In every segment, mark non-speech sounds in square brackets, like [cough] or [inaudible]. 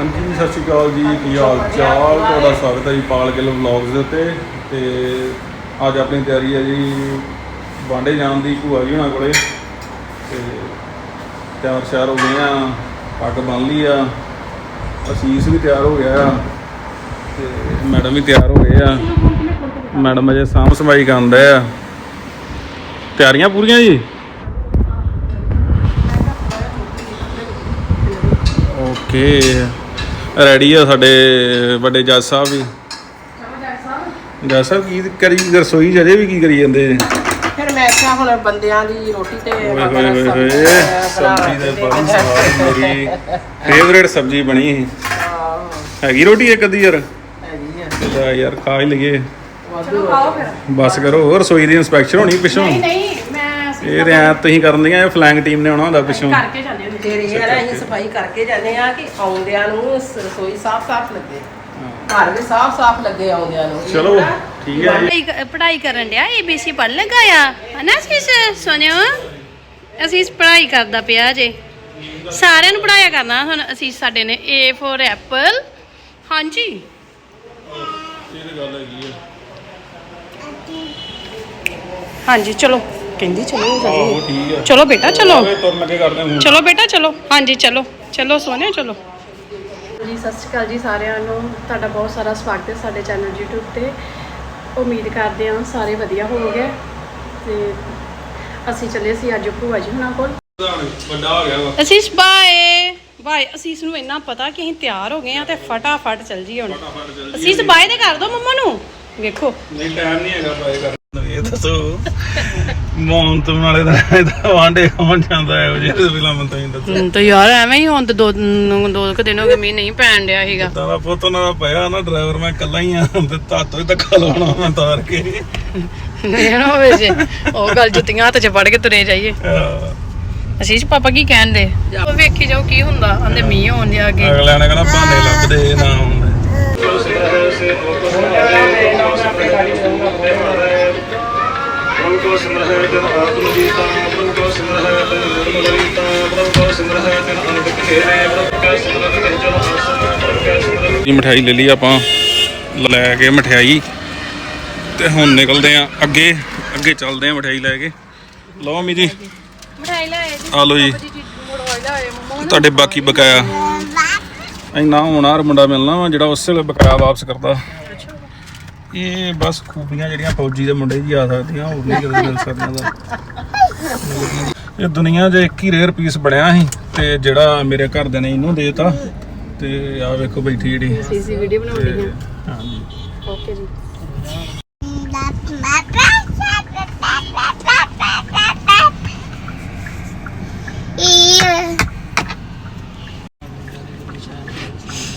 ਹਾਂਜੀ, ਸਤਿ ਸ਼੍ਰੀ ਅਕਾਲ ਜੀ, ਕੀ ਹਾਲ ਚਾਲ? ਤੁਹਾਡਾ ਸਵਾਗਤ ਹੈ ਜੀ ਪਾਲ ਗਿੱਲ ਵਲੌਗਸ ਦੇ ਉੱਤੇ। ਤੇ ਅੱਜ ਆਪਣੀ ਤਿਆਰੀ ਹੈ ਜੀ ਬਾਂਡੇ ਜਾਣ ਦੀ, ਭੂਆ ਜੀ ਉਹਨਾਂ ਕੋਲੇ। ਤੇ ਤਿਆਰ ਸ਼ਿਆਰ ਹੋ ਗਏ ਆ ਪੱਗ ਬੰਨ ਲਈ ਆ। ਅਸੀਸ ਵੀ ਤਿਆਰ ਹੋ ਗਿਆ ਆ। ਤੇ ਮੈਡਮ ਵੀ ਤਿਆਰ ਹੋ ਗਏ ਆ। ਮੈਡਮ ਅਜੇ ਸਾਂਭ ਸਫ਼ਾਈ ਕਰਦੇ ਆ। ਤਿਆਰੀਆਂ ਪੂਰੀਆਂ ਜੀ? ਓਕੇ। ਰੈਡੀ ਆ ਸਾਡੇ ਵੱਡੇ ਜੱਜ ਸਾਹਿਬ ਵੀ। ਜੱਜ ਸਾਹਿਬ ਕੀ ਕਰੀ ਰਸੋਈ ਜਰੇ ਵੀ ਕੀ ਕਰੀ ਜਾਂਦੇ ਫਿਰ ਮੈਂ ਕਿਹਾ ਹੁਣ ਬੰਦਿਆਂ ਦੀ ਰੋਟੀ ਤੇ ਓਏ ਬਾਬਾ ਹੋਏ ਦਾ ਹੋਏ ਹੋਏ ਸਬਜ਼ੀ ਦੇ ਬੜੀ ਸਵਾਦ ਮੇਰੀ ਫੇਵਰੇਟ ਸਬਜ਼ੀ ਬਣੀ ਸੀ। ਹੈਗੀ ਰੋਟੀ ਇੱਕ ਅੱਧੀ ਯਾਰ? ਹੈਗੀ ਆ। ਲੈ ਯਾਰ ਖਾ ਹੀ ਲਈਏ। ਬਸ ਕਰੋ ਰਸੋਈ ਦੀ ਇਨਸਪੈਕਸ਼ਨ ਹੋਣੀ ਪਿੱਛੋਂ? ਨਹੀਂ ਨਹੀਂ ਇਹ ਤੇ ਐ ਤੁਸੀਂ ਕਰਨ ਦੀਆਂ ਫਲੈਂਗ ਟੀਮ ਨੇ ਆਉਣਾ ਹੁੰਦਾ ਪਿੱਛੋਂ। ਕਰਕੇ ਜਾਂਦੇ ਹੁੰਦੇ ਫਿਰ ਇਹ ਨਾ ਅਸੀਂ ਸਫ਼ਾਈ ਕਰਕੇ ਜਾਂਦੇ ਆ ਕਿ ਆਉਂਦਿਆਂ ਨੂੰ ਸ- ਰਸੋਈ ਸਾਫ਼-ਸਾਫ਼ ਲੱਗੇ। ਘਰ ਵੀ ਸਾਫ਼-ਸਾਫ਼ ਲੱਗੇ ਆਉਂਦਿਆਂ ਨੂੰ। ਇਹ ਚਲੋ ਠੀਕ ਹੈ ਜੀ। ਪੜ੍ਹਾਈ ਕਰਨ ਡਿਆ ਏਬੀਸੀ ਪੜ੍ਹ ਲਗਾ ਆ? ਹਨਾ ਅਸੀਸ ਸੋਨਿਓ ਅਸੀਸ ਪੜ੍ਹਾਈ ਕਰਦਾ ਪਿਆ ਜੇ। ਸਾਰਿਆਂ ਨੂੰ ਪੜਾਇਆ ਕਰਨਾ ਹੁਣ ਅਸੀਂ ਸਾਡੇ ਨੇ A ਫੋਰ ਐਪਲ ਹਾਂਜੀ। ਇਹ ਤੇ ਗੱਲ ਹੈਗੀ ਆ। ਹਾਂਜੀ ਚਲੋ। ਕਹਿੰਦੀ ਚਲੋ ਆਹੋ ਠੀਕ ਆ। ਚਲੋ ਬੇਟਾ ਚਲੋ। ਓਏ ਤੁਰਨ ਲੱਗੇ ਕਰਦੇ ਹਾਂ ਚਲੋ ਬੇਟਾ ਚਲੋ। ਹਾਂਜੀ ਚਲੋ। ਚਲੋ ਸੋਨਿਓ ਚਲੋ। ਜੀ ਸਤਿ ਸ਼੍ਰੀ ਅਕਾਲ ਜੀ ਸਾਰਿਆਂ ਨੂੰ। ਤੁਹਾਡਾ ਬਹੁਤ ਸਾਰਾ ਸਵਾਗਤ ਹੈ ਸਾਡੇ ਚੈਨਲ YouTube ਤੇ। ਉਮੀਦ ਕਰਦੇ ਹਾਂ ਸਾਰੇ ਵਧੀਆ ਹੋਵੋਗੇ। ਤੇ ਅਸੀਂ ਚੱਲੇ ਸੀ ਅੱਜ ਭੂਆ ਜੀ ਹੁਣਾਂ ਕੋਲ। ਵੱਡਾ ਹੋ ਗਿਆ ਵਾ। ਅਸੀਸ ਬਾਏ। ਬਾਏ ਅਸੀਸ ਨੂੰ ਇੰਨਾ ਪਤਾ ਕਿ ਅਸੀਂ ਤਿਆਰ ਹੋ ਗਏ ਆ ਤੇ ਫਟਾਫਟ ਚੱਲ ਜੀ ਹੁਣ। ਫਟਾਫਟ ਚੱਲ ਅਸੀਸ ਬਾਏ ਤੇ ਕਰ ਦੋ ਮੰਮਾ ਨੂੰ। ਵੇਖੋ। ਨਹੀਂ ਟਾਈਮ ਨਹੀਂ ਹੈਗਾ ਬਾਏ ਕਰਨ। ਦਾ ਇਹ ਦੱਸੋ ਦਾ ਇਹਦਾ ਵਾਂਡੇ ਜਾਂਦਾ ਹੈ ਫਿਲਮ ਤੋਂ ਹੀ ਦੱਸੋ ਹੁਣ ਤਾਂ ਯਾਰ ਐਵੇਂ ਹੀ ਹੁਣ ਤਾਂ ਦੋ ਦੋ ਕੁ ਦਿਨ ਹੋ ਗਏ ਮੀਂਹ ਨਹੀਂ ਪੈਣ ਡਿਆ ਸੀਗਾ। ਤਾਂ ਦਾ ਪੁੱਤ ਉਹਨਾਂ ਦਾ ਪਿਆ ਨਾ ਡਰਾਈਵਰ ਮੈਂ ਇਕੱਲਾ ਹੀ ਆ ਤੇ ਤਾਤੋਂ ਹੀ ਧੱਕਾ ਲਾਉਣਾ ਮੈਂ ਤਾਰ ਕੇ। ਇਹ ਨਾ ਹੋਵੇ ਜੇ ਉਹ ਗੱਲ ਜੁੱਤੀਆਂ ਹੱਥ 'ਚ ਫੜ ਕੇ ਤੁਰੇ ਜਾਈਏ। ਅਸੀਸ ਪਾਪਾ ਕੀ ਕਹਿੰਦੇ? ਉਹ ਵੇਖੀ ਜਾਓ ਕੀ ਹੁੰਦਾ ਆਂਦੇ ਮੀਂਹ ਹੋਣ ਡਿਆ ਅੱਗੇ। ਅਗਲਿਆਂ ਨੇ ਕਹਣਾ ਬਹਾਨੇ ਲੱਭਦੇ ਨਾ ਹੁੰਦੇ ਕੋ ਸਿਮਰਹਿ ਤਿਨ ਆਤਮ ਜੀਤਾ ਪ੍ਰਭੂ ਕੋ ਸਿਮਰਹਿ ਤਿਨ ਨਿਰਮਲ ਰੀਤਾ ਪ੍ਰਭੂ ਕੋ ਸਿਮਰਹਿ ਤਿਨ ਅਨੰਤ ਖੇਰੇ ਪ੍ਰਭੂ ਕੈ ਸਿਮਰਤ ਕਹਿ ਜਨ ਆਸਨ ਪ੍ਰਭੂ ਕੈ ਸਿਮਰਤ ਜੀ ਮਠਿਆਈ ਲੈ ਲਈ ਆਪਾਂ ਲੈ ਕੇ ਮਠਿਆਈ। ਤੇ ਹੁਣ ਨਿਕਲਦੇ ਆ ਅੱਗੇ ਅੱਗੇ ਚੱਲਦੇ ਆ ਮਠਿਆਈ ਲੈ ਕੇ। ਲਓ ਮੀ ਜੀ। ਮਠਾਈ ਲੈ ਆਏ ਜੀ। ਆ ਲਓ ਜੀ। ਤੁਹਾਡੇ ਬਾਕੀ ਬਕਾਇਆ। ਇੰਨਾ ਹੋਣਾਰ ਮੁੰਡਾ ਮਿਲਣਾ ਵਾ ਜਿਹੜਾ ਉਸੇ ਵੇਲੇ ਬਕਾਇਆ ਵਾਪਸ ਕਰਦਾ। ਇਹ ਬਸ ਖੂਬੀਆਂ ਜਿਹੜੀਆਂ ਫੌਜੀ ਦੇ ਮੁੰਡੇ ਜੀ ਆ ਸਕਦੀਆਂ ਹੋਰ ਨਹੀਂ ਕਿਤੇ ਮਿਲ ਸਕਦੀਆਂ ਦਾ ਇਹ ਦੁਨੀਆ 'ਚ ਇੱਕ ਹੀ ਰੇਅਰ ਪੀਸ ਬਣਿਆ ਸੀ ਤੇ ਜਿਹੜਾ ਮੇਰੇ ਘਰ ਦੇ ਨੇ ਇਹਨੂੰ ਦੇਤਾ। ਤੇ ਆ ਵੇਖੋ ਬੈਠੀ ਜਿਹੜੀ ਸੀਸੀ ਵੀਡੀਓ ਬਣਾਉਂਦੀ ਤੇ ਹਾਂਜੀ। ਓਕੇ ਜੀ।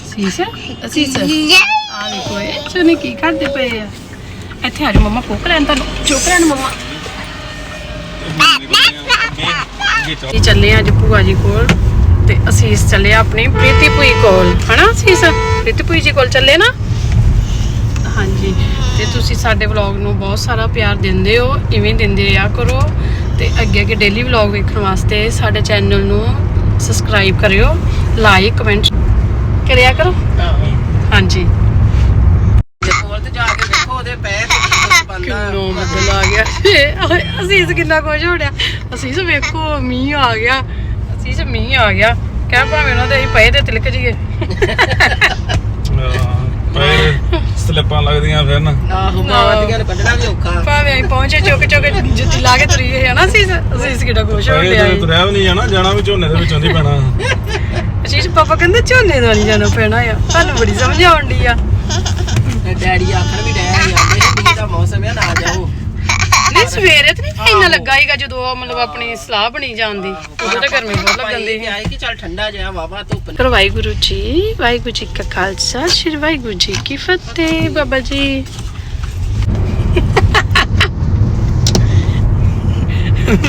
ਅਸੀਸ ਅਸੀਸ ਆ ਦੇਖੋ ਇਹ ਚੋਨੇ ਕੀ ਕਰਦੇ ਪਏ ਆ? ਇੱਥੇ ਆ ਜਾ ਮੰਮਾ ਕੋਕ ਲੈਣ ਤੁਹਾਨੂੰ। ਚੁੱਕ ਲੈਣ ਮੰਮਾ। ਅੱਗੇ ਚੱਲ ਅਸੀਂ ਚੱਲੇ ਆ ਅੱਜ ਭੂਆ ਜੀ ਕੋਲ ਤੇ ਅਸੀਸ ਚੱਲੇ ਆ ਆਪਣੀ ਪ੍ਰੀਤੀ ਭੂਈ ਕੋਲ। ਹਨਾ ਅਸੀਸ? ਪ੍ਰੀਤੀ ਭੂਈ ਜੀ ਕੋਲ ਚੱਲੇ ਨਾ? ਹਾਂਜੀ। ਤੇ ਤੁਸੀਂ ਸਾਡੇ ਵਲੌਗ ਨੂੰ ਬਹੁਤ ਸਾਰਾ ਪਿਆਰ ਦਿੰਦੇ ਹੋ ਇਵੇਂ ਦਿੰਦੇ ਰਿਹਾ ਕਰੋ ਤੇ ਅੱਗੇ ਅੱਗੇ ਡੇਲੀ ਵਲੌਗ ਵੇਖਣ ਵਾਸਤੇ ਸਾਡੇ ਚੈਨਲ ਨੂੰ ਸਬਸਕ੍ਰਾਈਬ ਕਰਿਓ ਲਾਈਕ ਕਮੈਂਟ ਕਰਿਆ ਕਰੋ। ਹਾਂਜੀ ਕੋਲ ਤੇ ਜਾ ਕੇ ਦੇਖੋ ਉਹਦੇ ਪੈਰ ਤੇ ਕੀ ਕੁਛ ਬੰਦਾ ਕਿੰਨਾ ਬੱਦਲ ਆ ਗਿਆ। ਅਸੀਸ ਕਿੰਨਾ ਖੁਸ਼ ਹੋ ਰਿਹਾ। ਅਸੀਸ ਵੇਖੋ ਮੀਂਹ ਆ ਗਿਆ। ਅਸੀਸ ਮੀਂਹ ਆ ਗਿਆ। ਕਹਿ ਭਾਵੇਂ ਉਹਨਾਂ ਦੇ ਅਸੀਂ ਪਏ ਤੇ ਤਿਲਕ ਜੀਏ ਪੈਰ ਸਲਿੱਪਾਂ ਲੱਗਦੀਆਂ ਫਿਰ ਨਾ ਆਹੋ ਮਾਵਾਂ ਦੀਆਂ ਨੂੰ ਕੱਢਣਾ ਵੀ ਔਖਾ। ਭਾਵੇਂ ਅਸੀਂ ਪਹੁੰਚੇ ਚੁੱਕ ਚੁੱਕ ਜੁੱਤੀ ਲਾ ਕੇ ਤੁਰੀ ਹੈ ਨਾ ਅਸੀਸ ਅਸੀਸ ਕਿੱਡਾ ਖੁਸ਼ ਹੋ ਰਿਹਾ ਤੇ ਤੁਰਿਆ ਵੀ ਨਹੀਂ ਜਾਣਾ ਜਾਣਾ ਵੀ ਝੋਨੇ ਦੇ ਵਿੱਚੋਂ ਦੀ ਪੈਣਾ। ਅਸੀਸ ਪਾਪਾ ਕਹਿੰਦੇ ਝੋਨੇ ਦਾ ਨਹੀਂ ਜਾਣਾ ਪੈਣਾ ਆ। ਤੁਹਾਨੂੰ ਬੜੀ ਸਮਝ ਆਉਣ ਡਈ ਆ। ਡੈਡੀ ਆਖਣ ਵੀ ਡੈ ਮੌਸਮ ਹੈ ਨਾ ਜਾਓ ਨਹੀਂ ਸਵੇਰੇ ਤੇ ਨਹੀਂ ਇੰਨਾ ਲੱਗਾ ਹੀਗਾ ਜਦੋਂ ਮਤਲਬ ਆਪਣੀ ਸਲਾਹ ਬਣੀ ਜਾਂਦੀ ਉਦੋਂ ਤਾਂ ਗਰਮੀ ਬਹੁਤ ਲੱਗਣ ਦੀ ਸੀ। ਕਿ ਚੱਲ ਠੰਡਾ ਜਿਹਾ ਵਾਵਾ ਧੁੱਪ ਪਰ ਵਾਹਿਗੁਰੂ ਜੀ ਵਾਹਿਗੁਰੂ ਜੀ ਕਾ ਖਾਲਸਾ ਸ਼੍ਰੀ ਵਾਹਿਗੁਰੂ ਜੀ ਕੀ ਫਤਿਹ ਬਾਬਾ ਜੀ।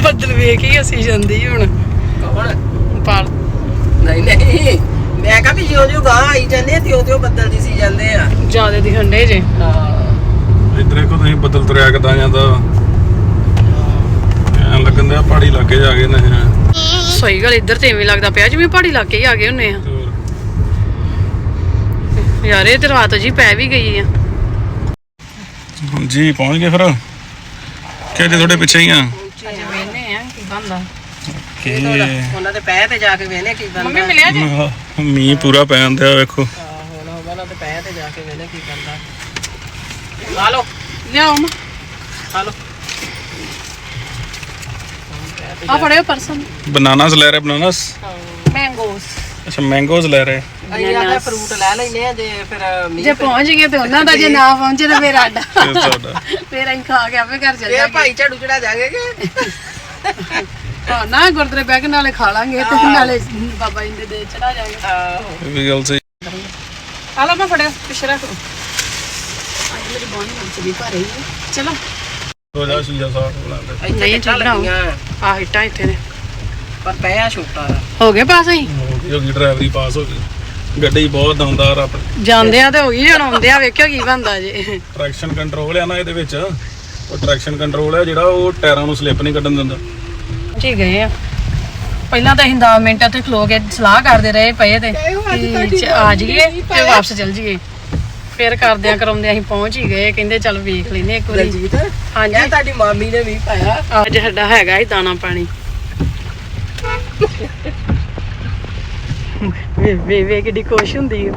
ਬੱਦਲ ਵੇਖ ਹੀ ਅਸੀਂ ਜਾਂਦੀ ਹੁਣ। ਕੌਣ? ਪਰ ਨਹੀਂ ਨਹੀਂ। ਮੈਂ ਕਿਹਾ ਵੀ ਜਿਉਂ ਜਿਉਂ ਗਾਂ ਆਈ ਜਾਂਦੇ ਆ ਤਿਉਂ ਤਿਉਂ ਬੱਦਲ ਦਿਸੀ ਜਾਂਦੇ ਆ। ਜ਼ਿਆਦਾ ਦਿਖਣ ਡੇ ਜੇ। ਹਾਂ। ਇਧਰ ਦੇਖੋ ਤੁਸੀਂ ਬੱਦਲ ਤੁਰਿਆ ਕਿੱਦਾਂ ਜਾਂਦਾ ਐਂ ਲੱਗਣ ਪਹਾੜੀ ਇਲਾਕੇ 'ਚ ਆ ਗਏ ਨੇ ਸਹੀ ਗੱਲ ਇੱਧਰ ਤੇ ਐਵੇਂ ਲੱਗਦਾ ਪਿਆ ਜਿਵੇਂ ਪਹਾੜੀ ਇਲਾਕੇ ਹੀ ਆ ਗਏ ਹੁੰਨੇ ਆ। ਯਾਰ ਇਹ ਤੇ ਰਾਤ ਜੀ ਪੈ ਵੀ ਗਈ ਆ। ਜੀ ਪਹੁੰਚ ਗਏ ਫਿਰ? ਕਿਹਦੇ ਤੁਹਾਡੇ ਪਿੱਛੇ ਹੀ ਆ? ਅਜੇ ਵੇਨੇ ਆ ਕੀ ਬੰਦਾ ਕਿ ਉਹਨਾਂ ਦੇ ਪੈ ਤੇ ਜਾ ਕੇ ਵੇਨੇ ਕੀ ਮੰਮੀ ਬਣਦਾ ਮਿਲਿਆ ਜੀ? ਮੀਂਹ ਪੂਰਾ ਪੈ ਆਂਦਾ ਵੇਖੋ। ਹੁਣ ਉਹਨਾਂ ਦੇ ਪੈ ਤੇ ਜਾ ਕੇ ਵੇਨੇ ਕੀ ਬਣਦਾ। ਆ ਲੋ ਲਿਆਓ ਮਾਂ। ਆ ਲੋ ਆ ਫੜਿਓ ਪਰਸਨ ਬਨਾਨਾਸ ਲੈ ਰਹੇ ਬਨਾਨਾਸ? ਮੈਂਗੋਸ ਅੱਛਾ ਮੈਂਗੋਜ਼ ਲੈ ਰਹੇ। ਅਸੀਂ ਆਖਿਆ ਫਰੂਟ ਲੈ ਲੈਨੇ ਆ ਜੇ ਫਿਰ ਮੀਂਹ ਜੇ ਪਹੁੰਚ ਗਏ ਤੇ ਉਹਨਾਂ ਦਾ ਜੇ ਨਾ ਪਹੁੰਚੇ ਤਾਂ ਫੇਰ ਆਡਾ ਇਹ ਤੁਹਾਡਾ। ਫੇਰ ਅਸੀਂ ਖਾ ਕੇ ਆਪੇ ਘਰ ਚੱਲ ਇਹ ਜਾਵਾਂਗੇ ਭਾਈ ਝਾੜੂ ਚੜਾ ਜਾਗੇ ਕਿ? ਹਾਂ ਨਾ ਗੁਰਦੁਆਰੇ ਬਹਿ ਕੇ ਨਾਲੇ ਖਾ ਲਾਂਗੇ ਤੇ ਨਾਲੇ ਬਾਬਾ ਜੀ ਦੇ ਦੇ ਚੜਾ ਜਾਵਾਂਗੇ ਆਹੋ ਇਹ ਵੀ ਗੱਲ ਸਹੀ। ਆ ਲਓ ਮੈਂ ਫੜਿਓ ਪਿੱਛੇ ਰੱਖ। ਅੱਜ ਮੇਰੀ ਬਾਣੀ ਮੱਚ ਗਈ ਭਾਰੇ ਹੀ ਚਲੋ। ਹੋ ਜਾ ਸ਼ੀਸ਼ਾ ਸਾਫ਼ ਬੁਲਾਉਂਦੇ ਇੱਥੇ ਨਹੀਂ, ਕਿੱਟਾਂ ਬਣਾਓ। ਲੱਗੀਆਂ। ਆ ਇੱਟਾਂ ਇੱਥੇ ਨੇ। ਪਰ ਪਿਆ ਛੋਟਾ। ਆ। ਹੋ ਗਏ ਪਾਸ ਅਸੀਂ? ਹੋ ਗਈ ਡਰਾਈਵਰੀ ਪਾਸ ਹੋ ਗਈ। ਗੱਡੀ ਬਹੁਤ ਦਮਦਾਰ ਆਪਣੀ ਜਾਂਦੇ ਆ ਤੇ ਹੋ ਗਈ ਹੁਣ ਆਉਂਦੇ ਆ ਵੇਖਿਓ ਕੀ ਬੰਦਾ ਜੇ। ਟਰੈਕਸ਼ਨ ਕੰਟਰੋਲ ਆ ਨਾ ਇਹਦੇ ਵਿੱਚ। ਉਹ ਟਰੈਕਸ਼ਨ ਕੰਟਰੋਲ ਆ ਜਿਹੜਾ ਉਹ ਟਾਇਰਾਂ ਨੂੰ ਸਲਿੱਪ ਨਹੀਂ ਕੱਢਣ ਦਿੰਦਾ। ਜੀ ਗਏ ਆ। ਪਹਿਲਾਂ ਤਾਂ ਅਸੀਂ 10 ਮਿੰਟ ਉੱਥੇ ਖਲੋ ਕੇ ਸਲਾਹ ਕਰਦੇ ਰਹੇ ਪਏ ਤੇ। ਕਿ ਚ- ਆ ਜਾਈਏ ਤੇ ਵਾਪਸ ਚੱਲ ਜਾਈਏ। ਫਿਰ ਕਰਦਿਆਂ ਕਰਾਉਂਦਿਆਂ ਅਸੀਂ ਪਹੁੰਚ ਹੀ ਗਏ। ਕਹਿੰਦੇ ਚੱਲ ਵੇਖ ਲੈਨੇ ਇੱਕ ਵਾਰੀ। ਦਲਜੀਤ ਹਾਂਜੀ। ਇਹ ਤੁਹਾਡੀ ਮਾਮੀ ਨੇ ਵੀ ਪਾਇਆ। ਅੱਜ ਸਾਡਾ ਹੈਗਾ ਹੀ ਦਾਣਾ ਪਾਣੀ। ਵੇ ਵੇ ਵੇ ਕਿੱਡੀ ਖੁਸ਼ ਹੁੰਦੀ ਆ।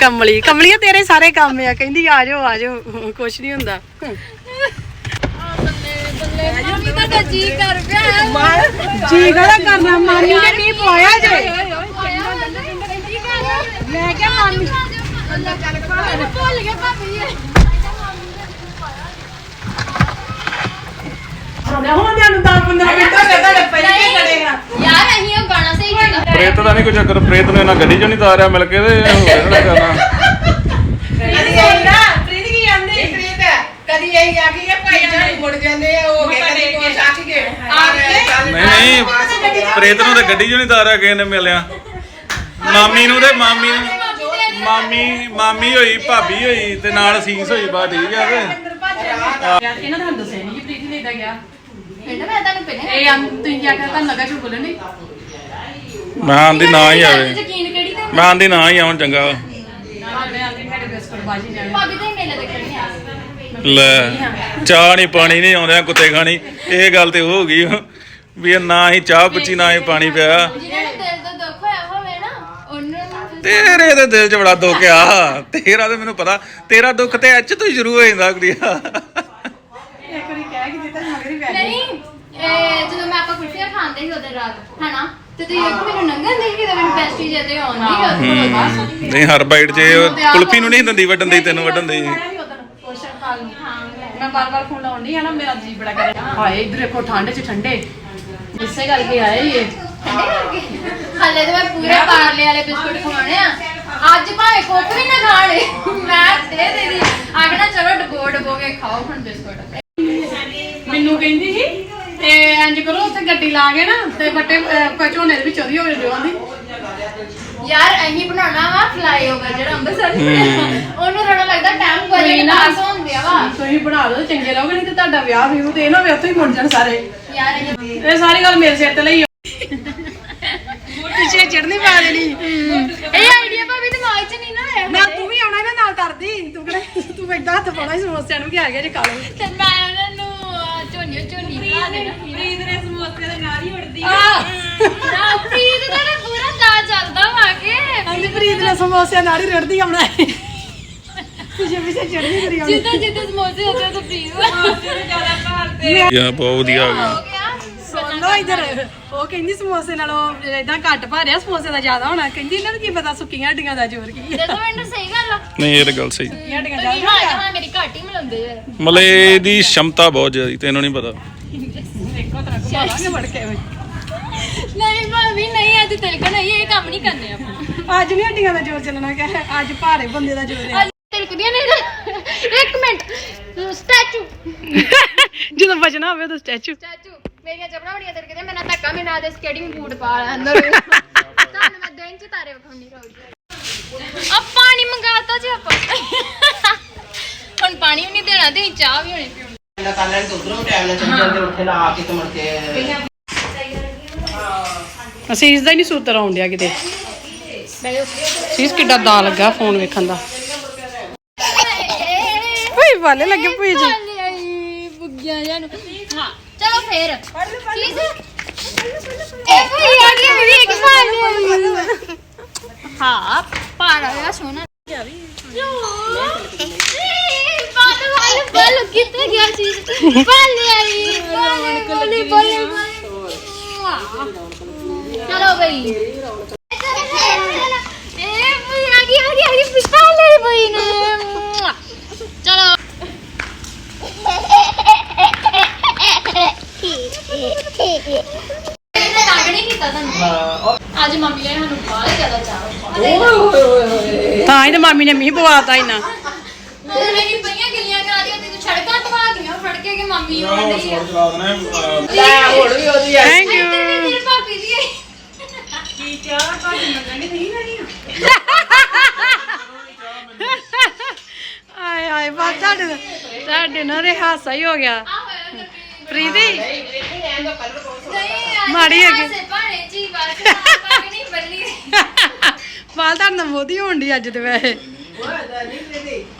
ਕਮਲੀ ਕਮਲੀਆ ਤੇਰੇ ਸਾਰੇ ਕੰਮ ਆ। ਕਹਿੰਦੀ ਆ ਜਾਓ ਆ ਜਾਓ ਕੁਛ ਨਹੀਂ ਹੁੰਦਾ। ਜੀ ਗਲਾ ਕਰਨਾ ਮਾਮੀ ਨੇ ਕੀ ਪਵਾਇਆ ਜੇ? ਮੈਂ ਕਿਹਾ ਮਾਮੀ ਭੁੱਲ ਗਿਆ ਭਾਬੀ ਹੁਣ ਤੁਹਾਨੂੰ 10 15 ਮਿੰਟ ਹੋ ਗਏ ਤੁਹਾਡੇ ਪਹਿਲੇ ਖੜੇ ਆ? ਯਾਰ ਅਸੀਂ ਉਹ ਗਾਣਾ ਸਹੀ ਕੀਤਾ। ਪ੍ਰੇਤ ਦਾ ਨਹੀਂ ਕੋਈ ਚੱਕਰ ਪ੍ਰੇਤ ਨੇ ਨਾ ਗੱਡੀ ਚੋਂ ਨਹੀਂ ਤਾਰਿਆ ਮਿਲ ਕੇ ਤੇ ਹੋਰ ਕਰਨਾ? ਕਦੀ ਆਈ ਨਾ ਪ੍ਰੀਤ ਕੀ ਆਂਦੀ? ਪ੍ਰੀਤ ਕਦੀ ਆਈ ਆ ਗਈ ਭਾਈ ਝਾੜੂ ਮੁੜ ਜਾਂਦੇ ਆ ਹੋ ਗਏ ਕਦੀ ਕੁਛ ਆਖ ਕੇ ਆ ਕੇ ਨਹੀਂ ਨਹੀਂ। ਪ੍ਰੇਤ ਨੂੰ ਤੇ ਗੱਡੀ ਚੋਂ ਨਹੀਂ ਤਾਰਿਆ ਕਿਸੇ ਨੇ ਮਿਲਿਆ। ਮਾਮੀ ਨੂੰ ਤੇ ਮਾਮੀ ਨੂੰ। ਮਾਮੀ ਮਾਮੀ ਹੋਈ ਭਾਬੀ ਹੋਈ ਤੇ ਨਾਲ ਸੀਸ ਹੋਈ ਬਾ ਠੀਕ ਆ ਤੇ। ਯਾਰ ਇਹਨਾਂ ਦਾ ਦੱਸਿਆ ਨਹੀਂ ਕਿ ਪ੍ਰੀਤੀ ਨੇ ਇਦਾਂ ਗਿਆ। ਪਿੰਡ ਮੈਂ ਤੁਹਾਨੂੰ ਪਹਿਲੇ ਇਹ ਆਂ ਤੁਸੀਂ ਕੀ ਤੁਹਾਨੂੰ ਲੱਗਾ ਝੂਠ ਬੋਲਣ ਨਹੀਂ? ਮੈਂ ਆਂਦੀ ਨਾ ਹੀ ਆਵੇ। ਯਕੀਨ ਕਿਹੜੀ ਤੇ ਮੈਂ ਆਂਦੀ ਨਾ ਹੀ ਆਉਣ ਚੰਗਾ। ਵਾ। ਨਾ ਮੈਂ ਆਂਦੀ ਮੇਰੇ ਬਿਸਕੁਟ ਬਾਜੀ ਜਾਣੇ। ਭਾਬੀ ਤੇ ਮੇਲੇ ਦੇਖਣੀ ਆ। ਲੈ ਚਾਹ ਨਹੀਂ ਪਾਣੀ ਨਹੀਂ ਆਉਂਦਿਆਂ ਕੁੱਤੇ ਖਾਣੀ। ਇਹ ਗੱਲ ਤੇ ਹੋ ਗਈ। ਵੀ ਇਹ ਨਾ ਹੀ ਚਾਹ ਪੁੱਛੀ ਨਾ ਹੀ ਪਾਣੀ ਪਿਆ। ਜਿਹਨਾਂ ਨੂੰ ਦਿਲ ਤੋਂ ਦੁੱਖ ਹੋਇਆ ਹੋਵੇ ਨਾ ਉਹਨਾਂ ਨੂੰ ਤੇਰੇ ਦੇ ਦਿਲ 'ਚ ਬੜਾ ਦੁੱਖ ਆ। ਤੇਰਾ ਤੇ ਮੈਨੂੰ ਪਤਾ ਤੇਰਾ ਦੁੱਖ ਤੇ ਐਚ ਤੋਂ ਹੀ ਸ਼ੁਰੂ ਹੋ ਜਾਂਦਾ ਕੁੜੀਆ। ਇੱਕ ਵਾਰੀ ਕਹਿ ਕੇ ਦਿੱਤਾ ਮਗਰ ਹੀ ਪੈ ਨਹੀਂ ਇਹ ਜਦੋਂ ਮੈਂ ਆਪਾਂ ਕੁਲਫੀਆਂ ਖਾਂਦੇ ਸੀ ਉਹਦੇ ਰਾਤ ਹਨਾ? ਤੇ ਤੁਸੀਂ ਇੱਕ ਮੈਨੂੰ ਨੰਗਨ ਨਹੀਂ ਕਿ ਮੈਨੂੰ ਪੈਸਟੀ ਜਦੇ ਆਉਂਦੀ ਉਹਦੇ ਕੋਲ। ਬਸ ਨਹੀਂ ਹਰ ਬਾਈਟ 'ਚ ਇਹ ਕੁਲਫੀ ਨੂੰ ਨਹੀਂ ਦਿੰਦੀ ਵੱਢਣ ਦੀ ਤੈਨੂੰ ਵੱਢਣ ਦੀ। ਮੈਂ ਬਾਰ ਬਾਰ ਫੋਨ ਲਾਉਂਦੀ ਆ ਨਾ ਮੇਰਾ ਜੀ ਬੜਾ ਕਰ ਹਾਏ ਇਧਰ ਦੇਖੋ ਠੰਡ ਚ ਠੰਡੇ। ਇਸੇ ਕਰਕੇ ਆਏ ਇਹ। ਹਲੇ ਤੇ ਮੈਂ ਪੂਰੇ ਪਾਰਲੇ ਵਾਲੇ ਬਿਸਕੁਟ ਖਵਾਉਣੇ ਆ। ਅੱਜ ਭਾਵੇਂ ਕੁੱਖ ਵੀ ਨਾ ਖਾਣੇ ਮੈਂ ਦੇ ਦੇ ਦੀ ਆਖਣਾ ਚਲੋ ਡਬੋ ਡਬੋ ਕੇ ਖਾਓ ਹੁਣ ਬਿਸਕੁਟ। ਮੈਨੂੰ ਕਹਿੰਦੀ ਸੀ ਤੇ ਇੰਜ ਕਰੋ ਉੱਥੇ ਗੱਡੀ ਲਾ ਕੇ ਨਾ ਤੇ ਬੱਟੇ ਅਹ, ਝੋਨੇ ਦੇ ਵਿੱਚ ਉਹਦੀ ਹੋਵੇ ਜੋਂਦੀ ਯਾਰ ਅਹੀਂ ਬਣਾਉਣਾ ਵਾ ਫਲਾਈਓਵਰ ਜਿਹੜਾ ਅੰਮ੍ਰਿਤਸਰ ਨੂੰ ਬਣਿਆ। ਉਹਨੂੰ ਥੋੜਾ ਲੱਗਦਾ ਟਾਈਮ ਬਜਟ ਪਾਸ ਹੁੰਦਿਆ ਵਾ। ਤੁਸੀਂ ਬਣਾ ਲਓ ਚੰਗੇ ਰਹੋਗੇ ਨਹੀਂ ਤੇ ਤੁਹਾਡਾ ਵਿਆਹ ਵੀ ਤੇ ਇਹ ਨਾ ਵੀ ਉੱਥੇ ਹੀ ਮੁੜ ਜਾਣ ਸਾਰੇ। ਯਾਰ ਇਹ ਸਾਰੀ ਗੱਲ ਮੇਰੇ ਸਿਰ ਤੇ ਲਈ ਪਿੱਛੇ ਚੜਨੀ ਪਾ ਦੇਣੀ। ਇਹ ਆਈਡੀਆ ਭਾਵੇਂ ਦਿਮਾਗ 'ਚ ਨਹੀਂ ਨਾ ਆਇਆ ਮੈਂ ਤੂੰ ਵੀ ਆਉਣਾ ਇਹਨਾਂ ਨਾਲ ਕਰਦੀ ਤੂੰ ਕਿਹੜਾ ਤੂੰ ਏਦਾਂ ਹੱਥ ਪਾਉਣਾ ਸੀ ਸਮੋਸਿਆਂ ਨੂੰ ਕਿ ਆ ਗਿਆ ਜੇ ਖਾ ਲਓ ਤੇ ਮੈਂ ਉਹਨਾਂ ਨੂੰ ਅਹ, ਝੋਨੀ ਝੋਨੀ ਬਣਾ ਦੇਣਾ। ਪ੍ਰੀਤ ਦੇ ਸਮੋਸੇ ਦੇ ਨਾਲ ਹੀ ਉੜਦੀ ਆਹ। ਨਾ ਪ੍ਰੀਤ ਦਾ ਤਾਂ ਪੂਰਾ ਦਾ ਚੱਲਦਾ ਵਾ ਕੇ। ਪ੍ਰੀਤ ਨੇ ਸਮੋਸਿਆਂ ਨਾਲ ਹੀ ਰੜਦੀ ਆਉਣਾ ਪਿੱਛੇ ਪਿੱਛੇ ਚੜਨੀ ਕਰੀ ਆਉਣੀ। ਜਿੱਦਾਂ ਜਿੱਦਾਂ ਸਮੋਸੇ ਹੁੰਦੇ ਉਹ ਤਾਂ ਪ੍ਰੀਤ ਸਮੋਸੇ ਜ਼ਿਆਦਾ ਭਾਲਦੇ ਯਾ ਬਹੁਤ ਵਧੀਆ ਆ ਗਿਆ। ਸੁਣੋ ਇੱਧਰ। ਉਹ ਕਹਿੰਦੀ ਸਮੋਸੇ ਨਾਲੋਂ ਇਦਾਂ ਘੱਟ ਭਾਰਿਆ ਸਮੋਸੇ ਦਾ ਜ਼ਿਆਦਾ ਹੋਣਾ। ਕਹਿੰਦੀ ਇਹਨਾਂ ਨੂੰ ਕੀ ਪਤਾ ਸੁੱਕੀਆਂ ਹੱਡੀਆਂ ਦਾ ਜ਼ੋਰ ਕੀ ਹੈ। ਦੇਖੋ ਮੈਨੂੰ ਸਹੀ ਗੱਲ ਆ। ਨਹੀਂ ਇਹ ਤਾਂ ਗੱਲ ਸਹੀ। ਸੁੱਕੀਆਂ ਹੱਡੀਆਂ ਪਰ ਜ਼ਿਆਦਾ ਹਾਂ? ਹਾਂ ਮੇਰੀ ਘੱਟ ਹੀ ਮਿਲਾਉਂਦੇ ਯਾਰ ਮਤਲਬ ਇਹਦੀ ਸ਼ਮਤਾ ਬਹੁਤ ਜ਼ਿਆਦੀ ਤੈਨੂੰ ਨਹੀਂ ਪਤਾ। ਇੱਕੋ ਤਰ੍ਹਾਂ ਘੁਮਾ ਲਾਂਗੇ ਵੜ ਕੇ। ਨਹੀਂ ਭਾਵੇਂ ਨਹੀਂ ਅੱਜ ਤਿਲਕ ਨਹੀਂ ਇਹ ਕੰਮ ਨਹੀਂ ਕਰਨੇ ਆਪਾਂ। ਅੱਜ ਨਹੀਂ ਹੱਡੀਆਂ ਦਾ ਜ਼ੋਰ ਚੱਲਣਾ ਕਿ ਅੱਜ ਭਾਰੇ ਬੰਦੇ ਦਾ ਜ਼ੋਰ ਹੈ। ਅੱਜ ਤਿਲਕਦੀਆਂ ਨਹੀਂ ਇੱਕ ਮਿੰਟ ਸਟੈਚੂ। ਜਦੋਂ ਬਚਣਾ ਹੋਵੇ ਤਾਂ ਸਟੈਚੂ। ਸਟੈਚੂ। ਮੇਰੀਆਂ ਚੱਪਲਾਂ ਬੜੀਆਂ ਤਿਲਕਦੀਆਂ ਮੈਂ ਨਾ ਧੱਕਾ ਮੈਂ ਨਾ ਦੇ ਸਕੇਟਿੰਗ ਬੂਟ ਪਾ ਲਾ ਅੰਦਰ। ਤੁਹਾਨੂੰ ਮੈਂ ਦਿਨ ਚ ਤਾਰੇ ਵਿਖਾਉਣੀ ਰਹੂਗੀ। ਆ ਪਾਣੀ ਮੰਗਾਤਾ ਜੀ ਆਪਾਂ। ਹੁਣ ਪਾਣੀ ਵੀ ਨਹੀਂ ਦੇਣਾ ਤੇ ਚਾਹ ਵੀ ਹੋਣੀ ਪੀਉਣੀ। ਨਾ ਕਰ ਲੈਣ ਤੇ ਉਧਰੋਂ ਟਾਈਮ ਨਾਲ ਚੱਲ ਜਾਂਦੇ ਉੱਥੇ ਲਾ ਕੇ ਤੇ ਮੁੜ ਕੇ ਅਸੀਂ ਇਸ ਦਾ ਹੀ ਨਹੀਂ ਸੂਤਰ ਆਉਣ ਡਿਆ ਕਿਤੇ। ਸੀਸ ਕਿੱਡਾ ਦਾ ਲੱਗਾ ਫੋਨ ਵੇਖਣ ਦਾ। ਵਾਲੇ ਲੱਗੇ ਭੂਈ ਜੀ। ਬੁੱਗਿਆ ਜਾਨੂੰ ਚਲੋ ਫੇਰ। ਚੀਜ਼ ਇਹ ਭਈ ਆ ਗਿਆ ਮੇਰੀ ਇੱਕ ਆਈ ਹਾਂ ਪਾਣਾ ਆ ਸੋਨਾ। ਪਾਲੇ ਵਾਲੇ ਬਲ ਕਿੱਥੇ ਗਿਆ ਚੀਜ਼ ਪਾਲੇ ਆਈ ਪਾਲੇ ਪਾਲੇ ਚਲੋ ਬਈ ਇਹ ਭਈ ਆ ਗਈ ਆ ਗਈ ਆ ਗਈ ਪਾਲੇ ਬਈ ਨੇ ਚਲੋ ਤੰਗ ਨਹੀਂ ਕੀਤਾ ਤੁਹਾਨੂੰ ਅੱਜ ਮੰਮੀ ਨੇ ਸਾਨੂੰ ਬਾਹਰ ਜ਼ਿਆਦਾ ਚਾਹ ਤਾਂ ਹੀ ਤੇ ਮਾਮੀ ਨੇ ਮੀਂਹ ਪਵਾਤਾ ਇਨਾ। ਮੇਰੇ ਕੀ ਪਈਆਂ ਗਿੱਲੀਆਂ ਕਰਾ ਦੀਆਂ ਤੇ ਛੜਕਾਂ ਧਵਾ ਦੀਆਂ ਫੜ ਕੇ ਕਿ ਮੰਮੀ ਉਹ ਨਹੀਂ ਲੈ ਹੁਣ ਵੀ ਉਹਦੀ ਆ ਥੈਂਕ ਯੂ ਤੇਰੀ ਭਾਬੀ ਦੀ ਹੈ। ਆਏ ਆਏ ਤੁਹਾਡੇ ਨਾਲ- ਹਾਸਾ ਹੀ ਹੋ ਗਿਆ। ਪ੍ਰੀਤੀ? ਮਾੜੀ ਹੈਗੀ। ਭਾਣੇ ਜੀ ਬਸ ਪੱਗ ਨਹੀਂ ਬੰਨੀ ਵਾਲ ਹੋਣ ਦੀ ਅੱਜ ਤੇ ਵੈਸੇ।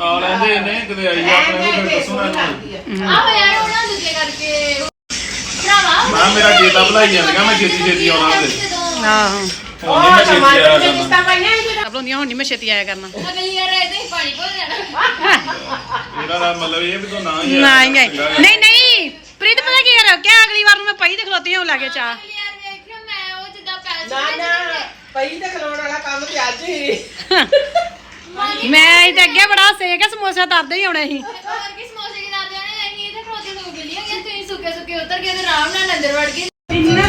ਆ ਲੈਂਦੇ ਨੇ ਕਿਤੇ ਆਈ ਆਪਣੇ ਨੂੰ ਫਿਰ ਦੱਸੋ ਨਾ ਇਹਨੂੰ। ਆਹ ਹੋਇਆ ਰੋਣਾ ਦੂਜੇ ਕਰਕੇ। ਭਰਾਵਾ ਮੈਂ ਮੇਰਾ ਗੇਤਾ ਭਲਾਈ ਜਾਂਦੀਆਂ ਮੈਂ ਛੇਤੀ ਛੇਤੀ ਆਉਣਾ ਉਹਦੇ। ਆਹੋ। ਹੁਣ ਨਹੀਂ ਮੈਂ ਛੇਤੀ ਆਇਆ ਕਰਨਾ। ਕਿਸ਼ਤਾਂ ਪਾਈਆਂ ਸੀ ਆਪ ਲੋਂਦੀਆਂ ਹੁਣ ਨਹੀਂ ਮੈਂ ਛੇਤੀ ਆਇਆ ਕਰਨਾ। ਅਗਲੀ ਵਾਰ ਇਹਦੇ ਹੀ ਪਾਣੀ ਭੁੱਲ ਜਾਣਾ। ਇਹਦਾ ਤਾਂ ਮਤਲਬ ਇਹ ਵੀ ਤੂੰ ਨਾ ਹੀ ਨਾ ਆਇਆ ਹੀ ਗਏ ਚੰਗਾ। ਹੈ। ਨਹੀਂ ਨਹੀਂ। ਪ੍ਰੀਤ ਪਤਾ ਕੀ ਕਰ ਕਿਆ ਅਗਲੀ ਵਾਰ ਨੂੰ ਮੈਂ ਪਈ ਤੇ ਖਲੋਤੀ ਹਾਂ ਲਾ ਕੇ ਚਾਹ। ਅਗਲੀ ਵਾਰ ਵੇਖਿਓ ਮੈਂ ਉਹ ਜਿੱਦਾਂ ਪੈਸੇ ਨਾ ਨਾ ਪਈ ਤੇ ਖਲੋਣ ਵਾਲਾ ਕੰਮ ਤੇ ਅੱਜ ਹੀ। ਮੈਂ ਇਹ ਤੇ ਅੱਗੇ ਬੜਾ ਸੇਕ ਸਮੋਸਾ ਤਰਦੇ ਹੀ ਆਉਣੇ ਸੀ। ਹੋਰ ਕੀ ਸਮੋਸੇ ਕੀ ਦਾਦੇ ਨੇ ਅਸੀਂ ਇਹਦੇ ਖੋਤੇ ਤੋਂ ਗਿੱਲੀ ਹੋ ਗਏ ਤੁਸੀਂ ਸੁੱਕੇ ਸੁੱਕੇ ਉਤਰ ਗਏ ਤੇ ਆਰਾਮ ਨਾਲ ਅੰਦਰ ਵੜ ਗਏ। ਹੁਣ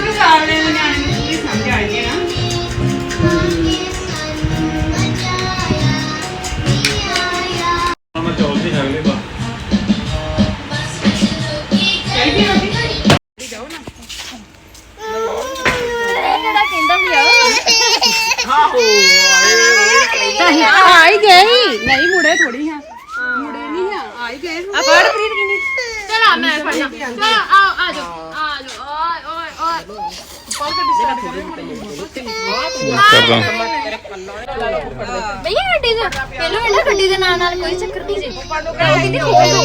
ਕਿਹੜਾ ਕਹਿੰਦਾ ਵੀ ਆ ਆ ਹੀ ਗਏ ਨਹੀਂ ਮੁੜੇ ਥੋੜੀ ਹਾਂ ਮੁੜੇ ਨਹੀਂ ਆ ਆ ਹੀ ਗਏ ਆ ਫੜ ਪ੍ਰੀਤ ਕਿੰਨੀ। ਚਲ ਆ ਮੈਂ ਫੜਨਾ। ਚਲ ਆ ਆ ਜਾ ਆ ਜਾ ਓਏ ਓਏ ਓਏ। ਭਈਆ ਗੱਡੀ ਦੇ ਪਹਿਲਾਂ ਇਹਨਾਂ ਗੱਡੀ ਦੇ ਨਾਲ ਨਾਲ ਕੋਈ ਚੱਕਰ ਨਹੀਂ ਜੀ ਉਹ ਕਹਿੰਦੀ ਖੋਲ ਦੋ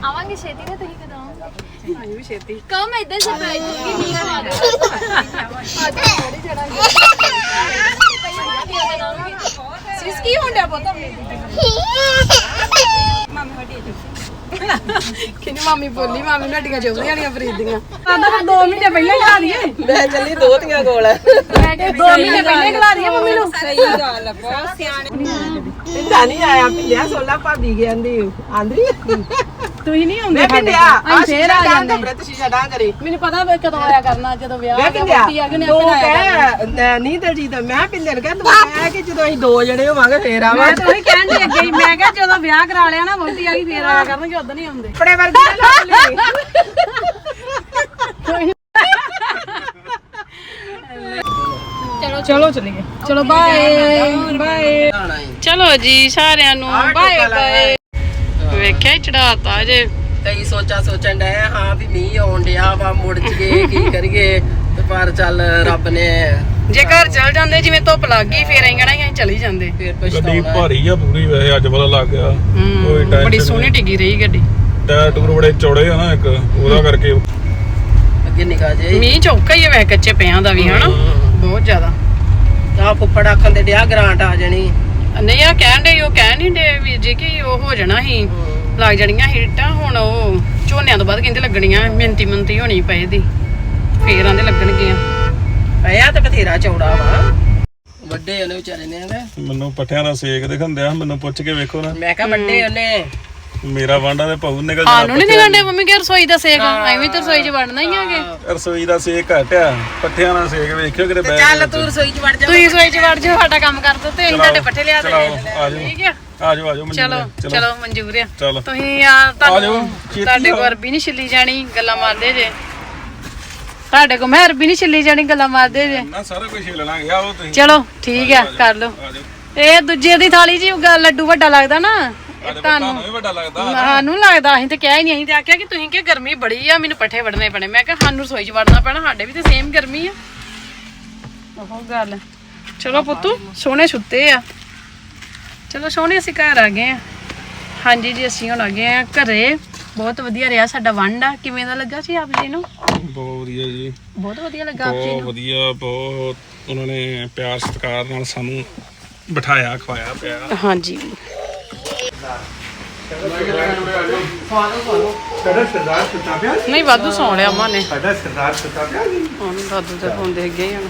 ਆਵਾਂਗੇ ਛੇਤੀ ਨਾ ਤੁਸੀਂ ਕਦੋਂ ਆਉਂਗੇ ਆਈ ਵੀ ਛੇਤੀ ਕਹੋ ਮੈਂ ਇਦਾਂ ਸਰਪ੍ਰਾਈਜ਼ ਦੂੰਗੀ ਮੀਂਹ ਖਵਾ ਕੀ ਕਿੰਨੀ ਮਾਮੀ ਬੋਲੀ ਮਾਮੀ ਨੂੰ ਹੱਡੀਆਂ ਚੁੱਭਦੀਆਂ ਵਾਲੀਆਂ ਫਰੀਦੀਆਂ। ਆਂਦਾ ਫਿਰ 2 ਮਹੀਨੇ ਪਹਿਲਾਂ ਹੀ ਲਾ ਦਈਏ। ਮੈਂ ਚੱਲੀ ਦੋਤੀਆਂ ਕੋਲ। ਮੈਂ ਕਿਹਾ 2 ਮਹੀਨੇ ਪਹਿਲਾਂ ਹੀ ਲਾ ਦਈਏ ਮੰਮੀ ਨੂੰ। ਪਿੰਡਾ ਨਹੀਂ ਆਇਆ ਪਿੰਡਿਆ ਸੋਲਾ ਭਾਬੀ ਕਹਿੰਦੀ ਆਂਦੀ ਤੁਸੀਂ ਨਹੀਂ ਆਉਂਦੇ ਮੈਂ ਪਿੰਡਿਆ ਅਸੀਂ ਫੇਰ ਆ ਜਾਂਦੇ ਬ੍ਰਤ ਸ਼ੀਸ਼ਾ ਡਾਂ ਕਰੀ। ਮੈਨੂੰ ਪਤਾ ਵੀ ਕਦੋਂ ਆਇਆ ਕਰਨਾ ਜਦੋਂ ਵਿਆਹ ਮੈਂ ਆ ਆ ਤੂੰ ਫਿਰ ਆਇਆ ਕਰਨਾ। ਕਹਿ ਨਹੀਂ ਦਲਜੀਤ ਮੈਂ ਪਿੰਡੇ ਨੂੰ ਕਹਿ ਤੂੰ ਕਹਿ ਕਿ ਜਦੋਂ ਅਸੀਂ ਦੋ ਜਣੇ ਹੋਵਾਂਗੇ ਫੇਰ ਮੈਂ ਆਵਾਂਗੇ ਤਾਂ ਉਹੀ ਕਹਿਣ ਦੀ ਅੱਗੇ ਹੀ ਮੈਂ ਕਿਹਾ ਜਦੋਂ ਵਿਆਹ ਕਰਾ ਲਿਆ ਨਾ ਵੋਟੀ ਆ ਗਈ ਫੇਰ ਆਇਆ ਕਰਨਗੇ ਉਦੋਂ ਨਹੀਂ ਆਉਂਦੇ। ਆਪਣੇ ਵਰਗੀ ਲੱਗ ਲਈ। ਚਲੋ ਚਲੀਏ। ਚਲੋ ਬਾਏ ਬਾਏ ਚਲੋ ਜੀ ਸਾਰਿਆਂ ਨੂੰ। ਬਾਏ ਬਾਏ ਵੇਖਿਆ ਚੜਾਤਾ ਜੇ। ਕਈ ਸੋਚਾਂ ਸੋਚਣ ਡਏ ਆ, ਹਾਂ ਵੀ ਮੀਂਹ ਆਉਣ ਡਿਆ ਵਾ ਮੁੜ ਜੀਏ [laughs] ਕੀ ਕਰੀਏ? ਤੇ ਪਰ ਚੱਲ ਰੱਬ ਨੇ ਜੇ ਘਰ ਚਲ ਜਾਂਦੇ ਜਿਵੇਂ ਧੁੱਪ ਲੱਗ ਗਈ ਫੇਰ ਅਸੀਂ ਕਹਿਣਾ ਸੀ ਅਸੀਂ ਚਲੀ ਜਾਂਦੇ। ਫੇਰ ਗੱਡੀ ਪਛਤਾਉਣਾ ਭਾਰੀ ਆ ਪੂਰੀ ਵੈਸੇ ਅੱਜ ਪਤਾ ਲੱਗ ਗਿਆ। ਕੋਈ ਹੂੰ ਟੈਨਸ਼ਨ ਬੜੀ ਸੋਹਣੀ ਟਿੱਗੀ ਰਹੀ ਗੱਡੀ। ਟਾਇਰ ਟੂਰ ਬੜੇ ਚੌੜੇ ਆ ਨਾ ਇੱਕ ਉਹਦਾ ਕਰਕੇ। ਅੱਗੇ ਨਿਕਾ ਜੇ। ਮੀਂਹ ਚੌਕਾ ਹੀ ਆ ਵੈ ਕੱਚੇ ਪਿਆਂ ਦਾ ਵੀ ਹਨਾ? ਬਹੁਤ ਜ਼ਿਆਦਾ। ਤਾਂ ਫੁੱਫੜ ਆਖਣ ਦੇ ਡਿਆ ਗ੍ਰਾਂਟ ਆ ਜਾਣੀ। ਨਹੀਂ ਆ ਕਹਿਣ ਦੇ ਉਹ ਕਹਿ ਨਹੀਂ ਦੇ ਵੀਰ ਜੀ ਕਿ ਉਹ ਹੋ ਜਾਣਾ ਸੀ। ਲੱਗ ਜਾਣੀਆਂ ਹੀਟਾਂ ਹੁਣ ਉਹ ਝੋਨਿਆਂ ਤੋਂ ਬਾਅਦ ਕਹਿੰਦੇ ਲੱਗਣੀਆਂ ਮਿੰਤੀ ਮਿੰਤੀ ਹੋਣੀ ਪਏ ਦੀ ਫੇਰ ਆਂਦੇ ਲੱਗਣਗੀਆਂ। ਪਿਆ ਤੇ ਬਥੇਰਾ ਚੌੜਾ ਵਾ। ਵੱਡੇ ਉਹਨੇ ਵਿਚਾਰੇ ਨੇ ਨਾ। ਮੈਨੂੰ ਪੱਠਿਆਂ ਦਾ ਸੇਕ ਦਿਖਾਉਂਦਿਆ ਮੈਨੂੰ ਪੁੱਛ ਕੇ ਵੇਖੋ ਨਾ। ਮੈਂ ਕਿਹਾ ਵੱਡੇ ਉਹਨੇ। ਮੇਰਾ ਵਾਂਡਾ ਤੇ ਪਊ ਨਿਕਲ ਸਾਨੂੰ ਨਹੀਂ ਨਿਕਲਦੇ ਮੰਮੀ ਕਿ ਰਸੋਈ ਦਾ ਸੇਕ ਐਵੇਂ ਤਾਂ ਰਸੋਈ 'ਚ ਵੜਨਾ ਹੀ ਆਗੇ ਰਸੋਈ ਦਾ ਸੇਕ ਘਟਿਆ। ਪੱਠਿਆਂ ਦਾ ਸੇਕ ਵੇਖਿਓ ਕਿਤੇ ਬੈਠ ਚੱਲ ਤੂੰ ਰਸੋਈ 'ਚ ਵੜ ਜਾ। ਤੁਸੀਂ ਰਸੋਈ 'ਚ ਵੜ ਜਾਓ ਸਾਡਾ ਕੰਮ ਕਰ ਦੋ। ਤੇ ਅਸੀਂ ਤੁਹਾਡੇ ਪੱਠੇ ਲਿਆ ਚਲੋ ਦੇਣੇ ਆ ਜਾਓ। ਠੀਕ ਹੈ ਆ ਜਾਓ ਆ ਜਾਓ ਮਨਜੀਤ ਚਲੋ ਚਲੋ। ਮਨਜ਼ੂਰ ਆ ਚਲੋ। ਤੁਸੀਂ ਆ ਤੁਹਾਨੂੰ ਤੁਹਾਡੇ ਕੋਲ। ਅਰਬੀ ਨਹੀਂ ਛਿੱਲੀ ਜਾਣੀ ਗੱਲਾਂ ਮਾਰਦੇ ਜੇ। ਤੁਹਾਡੇ ਕੋਲ ਮੈਂ ਅਰਬੀ ਨਹੀਂ ਛਿੱਲੀ ਜਾਣੀ ਗੱਲਾਂ ਮਾਰਦੇ ਜੇ। ਨਾ ਸਾਰਾ ਕੁਝ ਛਿੱਲ ਲਾਂਗੇ ਆਓ ਤੁਸੀਂ। ਚਲੋ ਠੀਕ ਆ ਕਰ ਲਓ। ਇਹ ਦੂਜੇ ਦੀ ਥਾਲੀ 'ਚ ਗ- ਲੱਡੂ ਵੱਡਾ ਲੱਗਦਾ ਨਾ। ਤੁਹਾਨੂੰ ਵੀ ਵੱਡਾ ਲੱਗਦਾ ਸਾਨੂੰ ਲੱਗਦਾ ਅਸੀਂ ਤੇ ਕਿਹਾ ਹੀ ਨਹੀਂ ਅਸੀਂ ਤੇ ਆਖਿਆ ਕਿ ਤੁਸੀਂ ਕਿ ਗਰਮੀ ਬੜੀ ਆ ਮੈਨੂੰ ਪੱਠੇ ਵੜਨੇ ਪੈਣੇ। ਮੈਂ ਕਿਹਾ ਸਾਨੂੰ ਰਸੋਈ 'ਚ ਵੜਨਾ ਪੈਣਾ ਸਾਡੇ ਵੀ ਤੇ ਸੇਮ ਗਰਮੀ ਆ। ਉਹ ਗੱਲ। ਚਲੋ ਪੁੱਤੂ ਸੋਹਣੇ ਸੁੱਤੇ ਆ। ਚਲੋ ਸੋਹਣੇ ਅਸੀਂ ਘਰ ਆ ਗਏ ਆ। ਹਾਂਜੀ ਜੀ ਅਸੀਂ ਹੁਣ ਆ ਗਏ ਆ ਘਰੇ। ਬਹੁਤ ਵਧੀਆ ਰਿਹਾ ਸਾਡਾ ਵੰਡਾ ਕਿਵੇਂ ਦਾ ਲੱਗਾ ਸੀ ਆਪ ਜੀ ਨੂੰ? ਬਹੁਤ ਵਧੀਆ ਜੀ। ਬਹੁਤ ਵਧੀਆ ਲੱਗਾ ਆਪ ਜੀ ਬਹੁਤ ਨੂੰ? ਵਧੀਆ ਬਹੁਤ। ਉਹਨਾਂ ਨੇ ਪਿਆਰ ਸਤਿਕਾਰ ਨਾਲ ਸਾਨੂੰ ਬਿਠਾਇਆ ਖਵਾਇਆ ਪਿਆ। ਹਾਂਜੀ। ਸਾਡਾ ਸਰਦਾਰ ਸੁੱਤਾ ਪਿਆ ਨਹੀਂ ਵਾਧੂ ਸੌਂ ਲਿਆ ਮਾਂ ਨੇ। ਸਾਡਾ ਸਰਦਾਰ ਸੁੱਤਾ ਪਿਆ ਜੀ। ਹੁਣ ਦਾਦੂ ਦੇ ਫੋਨ ਦੇਖ ਗਏ ਹੁਣ।